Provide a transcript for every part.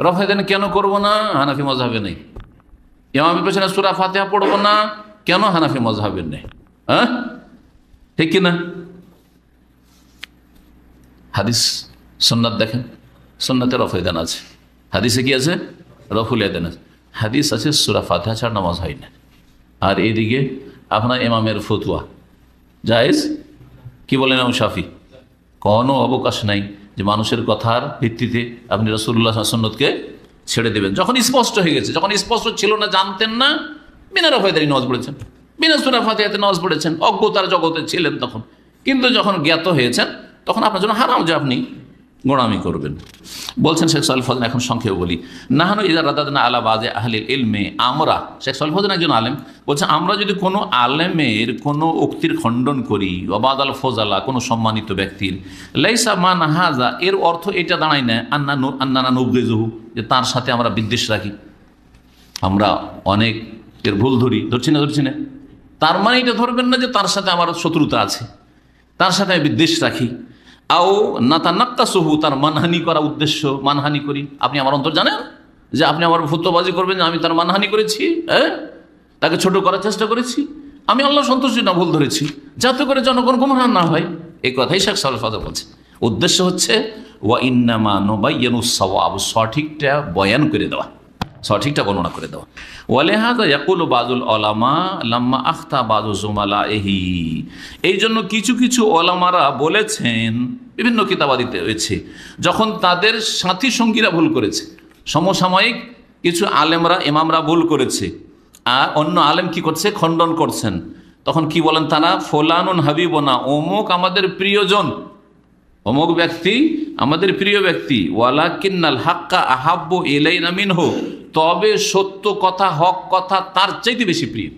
রফায়দান কেন করব না? হানাফি মজাবে নেই। ইমামের পেছনে সুরা ফাতেহা পড়ব না? কেন হানাফি মজাবের নেই? হ্যাঁ? ঠিক কিনা? হাদিস সন্ন্যাত দেখেন। সন্ন্যাতে রফায়দান আছে। হাদিসে কি আছে? রফুল ইয়াদান আছে। হাদিস আছে সুরা ফাতেহা ছাড়া নামাজ হয় না। আর এইদিকে আপনার ইমামের ফতুয়া। জায়েজ? কি বলেন ইমাম শাফি? কোনো অবকাশ নাই। যে মানুষের কথার ভিত্তিতে আপনি রসুল্লাহ সন্ন্যতকে ছেড়ে দেবেন। যখন স্পষ্ট হয়ে গেছে, যখন স্পষ্ট ছিল না, জানতেন না বিনা রফায়দারি নজ পড়েছেন। বিনা সুরা ফাতেহাতে নজ পড়েছেন, অজ্ঞতার জগতে ছিলেন তখন। কিন্তু যখন জ্ঞাত হয়েছেন, তখন আপনার জন্য হারাম যে আপনি গোড়ামি করবেন। বলছেন শেখ সাল এখন সংক্ষেপে বলি। নাহানু ইদা রাদাদনা আলা বাজে আহলিল ইলমে, আমরা, শেখ সাল একজন আলেম, বলছে আমরা যদি কোনো আলেমের কোনো উক্তির খণ্ডন করি ওবাদ আল ফজালা, কোনো সম্মানিত ব্যক্তির, লাইসা মা নাহাজা, এর অর্থ এটা দাঁড়ায় না, আন্না আন্নানা নবগেজহু, যে তার সাথে আমরা বিদ্বেষ রাখি। আমরা অনেক এর ভুল ধরি, ধরছি না ধরছি না। তার মানে এটা ধরবেন না যে তার সাথে আমার শত্রুতা আছে, তার সাথে আমি বিদ্বেষ রাখি। আও নাতা নাক্তা সহু তার মানহানি করা উদ্দেশ্য মানহানি করি। আপনি আমার অন্তর জানেন যে আপনি আমার ফুতবাজি করবেন আমি তার মানহানি করেছি হ্যাঁ? তাকে ছোট করার চেষ্টা করেছি। আমি আল্লাহ সন্তুষ্টি না ভুল ধরেছি। যাতে করে জনগণ গুমরান না হয়। এই কথাই শেখ সাল ফাদা বলছে। উদ্দেশ্য হচ্ছে, ওয়া ইন্নামা নোবাইয়ানু সওয়াব, সঠিকটা বয়ান করে দেওয়া। সঠিকটা বর্ণনা করে দেওয়া ওয়ালেহাদা ইয়াকুল বাজুল ওলামা লাম্মা আখতা বাজু জুমালা এহি এই জন্য কিছু কিছু ওলামারা বলেছেন, বিভিন্ন কিতাবাদিতে রয়েছে, যখন তাদের সাথী সঙ্গীরা ভুল করেছে, সমসাময়িক কিছু আলেমরা, ইমামরা ভুল করেছে, আর অন্য আলেম কি করছে? খণ্ডন করছেন। তখন কি বলেন তারা? ফোলানুন হাবিবনা অমুক আমাদের প্রিয়জন অমুক ব্যক্তি, আমাদের প্রিয় ব্যক্তি ওয়ালা কিন্নাল হাক্কা আহাব্য এলাই নামিন হোক তবে সত্য কথা, হক কথা তার চাইতে বেশি প্রিয়।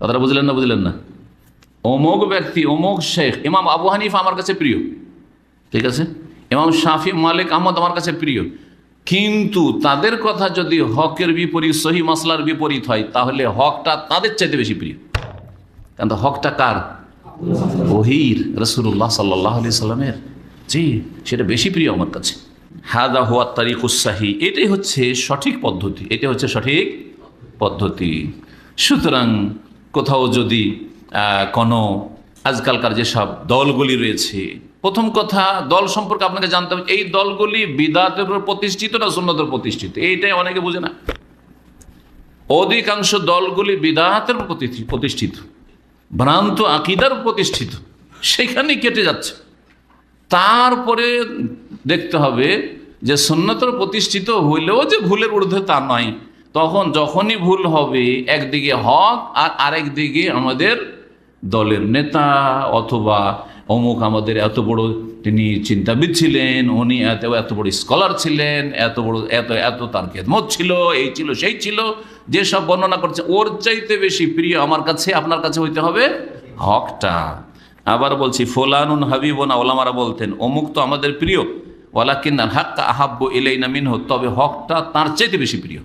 কথাটা বুঝলেন না বুঝলেন না? অমুক ব্যক্তি, অমুক শেখ, ইমাম আবু হানিফ আমার কাছে প্রিয়। ঠিক আছে? ইমাম শাফি, মালিক আহমদ আমার কাছে প্রিয়। কিন্তু তাদের কথা যদি হকের বিপরীত, সহি মাসলার বিপরীত হয়, তাহলে হকটা তাদের চাইতে বেশি প্রিয়। কারণ হকটা কার? ওহির রসুল্লাহ সাল্লাহ আলি সাল্লামের। জি, সেটা বেশি প্রিয় আমার কাছে। হাদা হুয়া তারিকুসাহি এটাই হচ্ছে সঠিক পদ্ধতি এটা হচ্ছে সঠিক পদ্ধতি। সুতরাং কোথাও যদি কোনো আজকালকার যেসব দলগুলি রয়েছে, প্রথম কথা দল সম্পর্কে আপনাকে জানতে হবে, এই দলগুলি বিদাতের উপর প্রতিষ্ঠিত না সুন্নতের প্রতিষ্ঠিত? এইটাই অনেকে বুঝে না। অধিকাংশ দলগুলি বিদাতের প্রতি- প্রতিষ্ঠিত। ভ্রান্ত আকিদার প্রতিষ্ঠিত। সেখানে কেটে যাচ্ছে। তারপরে দেখতে হবে যে সন্ন্যতর প্রতিষ্ঠিত হইলেও যে ভুলের ঊর্ধ্বে তা নয়। তখন যখনই ভুল হবে, একদিকে হক আর আরেকদিকে আমাদের দলের নেতা অথবা অমুক আমাদের এত বড় তিনি চিন্তাবিদ ছিলেন, উনি এত এত বড় স্কলার ছিলেন, এত বড়, এত এত তার খেদমত ছিল, এই ছিল, সেই ছিল যেসব বর্ণনা করছে, ওর চাইতে বেশি প্রিয় আমার কাছে, আপনার কাছে হইতে হবে হকটা। আবার বলছি, ফোলানুন হাবিবনা ওলামারা বলতেন, অমুক তো আমাদের প্রিয় ওলা ওয়ালাকিন হাক্কা আহাব্য ইলাইনা মিনহ তবে হকটা তার চাইতে বেশি প্রিয়।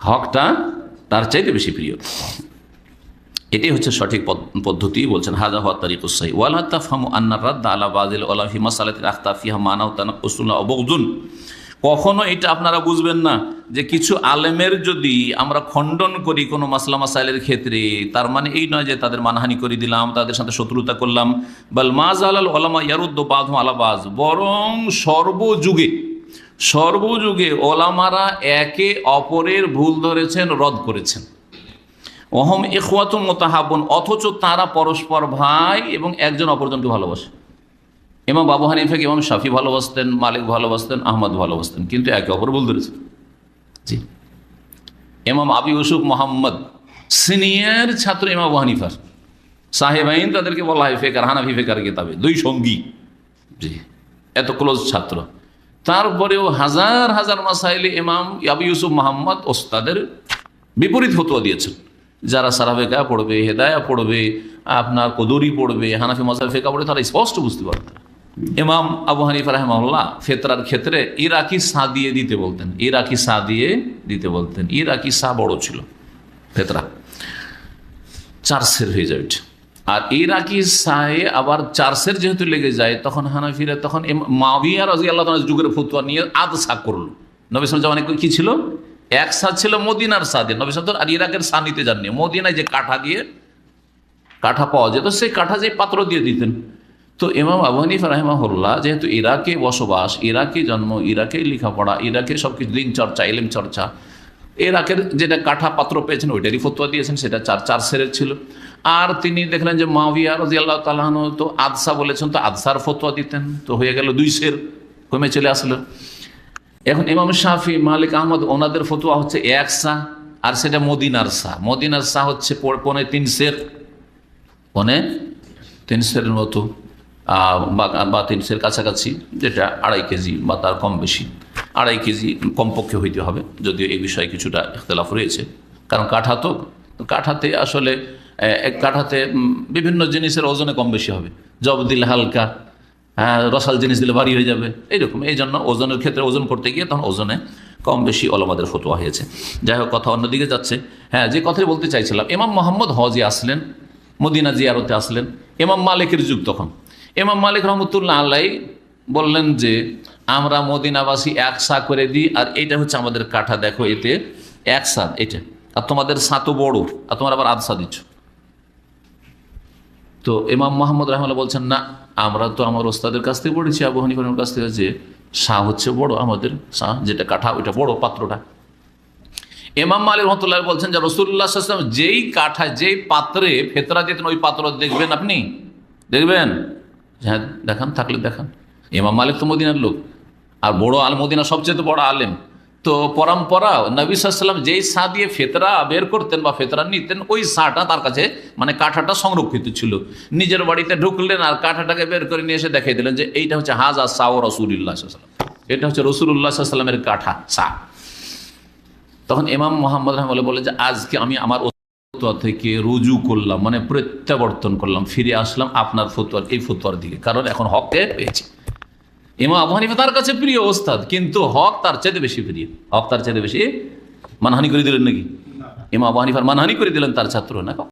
হকটা তার চাইতে বেশি প্রিয়। এটাই হচ্ছে সঠিক পদ- পদ্ধতি বলছেন হাজা হওয়া তারিকুসাই ওয়াল হাত্তাফামু আন্নার রাদ্দা আলা বাজিল ওলা ফি মাসালাতিল আখতা ফিহা মানাও তানাকুসুল্লাহ অবগজুন কখনো এটা আপনারা বুঝবেন না যে কিছু আলেমের যদি আমরা খণ্ডন করি কোনো মাসলা মাসাইলের ক্ষেত্রে, তার মানে এই নয় যে তাদের মানহানি করে দিলাম, তাদের সাথে শত্রুতা করলাম। বাল মাজ আলাল ওলামা ইয়ারুদ্দ বাদ আলাবাজ বরং সর্বযুগে সর্বযুগে ওলামারা একে অপরের ভুল ধরেছেন, রদ করেছেন। অহম এখওয়াতুল মোতাহাবন অথচ তারা পরস্পর ভাই এবং একজন অপরজনকে ভালোবাসে। ইমাম বাবু হানিফাকে ইমাম শাফি ভালোবাসতেন, মালিক ভালোবাসতেন, আহমদ ভালোবাসতেন, কিন্তু একে অপর ভুল ধরেছেন জি। ইমাম আবি ইউসুফ মোহাম্মদ, সিনিয়র ছাত্র ইমাম আবু হানিফার। সাহেবাইন তাদেরকে বলা হয় ফেকার, হানাফি ফেকার কিতাবে, দুই সঙ্গী। জি। এত ক্লোজ ছাত্র। তারপরেও হাজার হাজার মাসাইলে ইমাম আবু ইউসুফ মোহাম্মদ ওস্তাদের বিপরীত ফতোয়া দিয়েছেন। যারা সারাফেকা পড়বে, হেদায়া পড়বে, আপনার কদরি পড়বে, হানাফি মজাহ ফেকা পড়বে, তারা স্পষ্ট বুঝতে পারবে ইমাম আবু হানিফা রহমাল্লাহ ফেতরার ক্ষেত্রে ইরাকি সা দিয়ে দিতে বলতেন, ইরাকি সা দিয়ে দিতে বলতেন। ইরাকি সা বড় ছিল, ফেতরা। চার সের হয়ে যাবে। আর ইরাকি সাহে আবার চার্সের যেহেতু লেগে যায়, তখন হানাফিরা, তখন মাবিয়া রাজি আল্লাহ যুগের ফতুয়া নিয়ে আদসা করল। নবী সাল জামানে কি ছিল? এক সাদ ছিল মদিনার সাদে। নবী সাল আর ইরাকের সা নিতে যাননি। মদিনায় যে কাঠা দিয়ে কাঠা পাওয়া যেত, সেই কাঠা যে পাত্র দিয়ে দিতেন। তো ইমাম আবু হানিফা রাহেমাহুল্লাহ যেহেতু ইরাকে বসবাস, ইরাকে জন্ম, ইরাকে লেখাপড়া, ইরাকে সব কিছু দিন চর্চা এলেম চর্চা, ইরাকের যেটা কাঠা পাত্র পেয়েছেন ওইটারই ফতুয়া দিয়েছেন, সেটা চার চার সেরের ছিল। আর তিনি দেখলেন যে মাবিয়া রাজি আল্লাহ তালাহন তো আদসা বলেছেন, তো আদসার ফতুয়া দিতেন। তো হয়ে গেল দুই সের, কমে চলে আসলো। এখন ইমাম শাফি, মালিক আহমদ, ওনাদের ফতুয়া হচ্ছে এক সা, আর সেটা মদিনার সা। মদিনার সা হচ্ছে পৌনে তিন সের। পৌনে তিন মতো বা তিন সের কাছাকাছি, যেটা আড়াই কেজি বা তার কম বেশি। আড়াই কেজি কমপক্ষে হইতে হবে, যদিও এই বিষয়ে কিছুটা ইখতলাফ রয়েছে। কারণ কাঠা তো, কাঠাতে আসলে কাঠাতে বিভিন্ন জিনিসের ওজনে কম বেশি হবে। জব দিলে হালকা হ্যাঁ রসাল জিনিস দিলে ভারী হয়ে যাবে। এইরকম, এই জন্য ওজনের ক্ষেত্রে ওজন করতে গিয়ে তখন ওজনে কম বেশি অলমাদের ফতোয়া হয়েছে। যাই হোক, কথা অন্যদিকে যাচ্ছে। হ্যাঁ যে কথাই বলতে চাইছিলাম এমাম মোহাম্মদ হজে আসলেন, মদিনা জিয়ারতে আসলেন, ইমাম মালিকের যুগ তখন। এমাম মালিক রহমতুল্লাহ আল্লাহ বললেন যে, আমরা মদিনাবাসী এক সা করে দিই, আর এইটা হচ্ছে আমাদের কাঠা, দেখো এতে এক সাদ এটা আর তোমাদের সাতও বড়, আর তোমার আবার আধসা দিচ্ছ। তো ইমাম মোহাম্মদ রহমাল্লাহ বলছেন, না, আমরা তো আমার ওস্তাদের কাছ থেকে পড়েছি, আবু হানিফার কাছ থেকে যে শাহ হচ্ছে বড়, আমাদের শাহ, যেটা কাঠা, ওইটা বড় পাত্রটা। ইমাম মালিক রহমতুল্লাহ বলছেন যে রসুল্লাহ সাল্লাম যেই কাঠা, যেই পাত্রে ফেতরা দিতেন ওই পাত্র দেখবেন আপনি? দেখবেন? হ্যাঁ দেখান, থাকলে দেখান। এমাম মালিক তো মদিনার লোক। আর বড় আল মদিনা সবচেয়ে বড় আলেম। তো পরম্পরা, নবী যেই সা দিয়ে ফেতরা বের করতেন বা ফেতরা নিতেন, ওই সাটা তার কাছে মানে কাঠাটা সংরক্ষিত ছিল। নিজের বাড়িতে ঢুকলেন আর কাঠাটাকে বের করে নিয়ে এসে দেখাই দিলেন যে এইটা হচ্ছে হাজা সা ও রসুল্লাহ সাল্লাম এটা হচ্ছে রসুল্লাহ সাল্লামের কাঠা, সা। তখন এমাম মোহাম্মদ রহমাল্লাহ বলে যে, আজকে আমি আমার থেকে রুজু করলাম মানে প্রত্যাবর্তন করলাম, ফিরে আসলাম আপনার ফতোয়ার, এই ফতোয়ার দিকে। কারণ এখন হককে পেয়েছি। ইমাম আবু হানিফা তার কাছে প্রিয় ওস্তাদ, কিন্তু হক তার চাইতে বেশি প্রিয়। হক তার চাইতে বেশি মানহানি করে দিলেন নাকি? ইমাম আবু হানিফার মানহানি করে দিলেন তার ছাত্র, না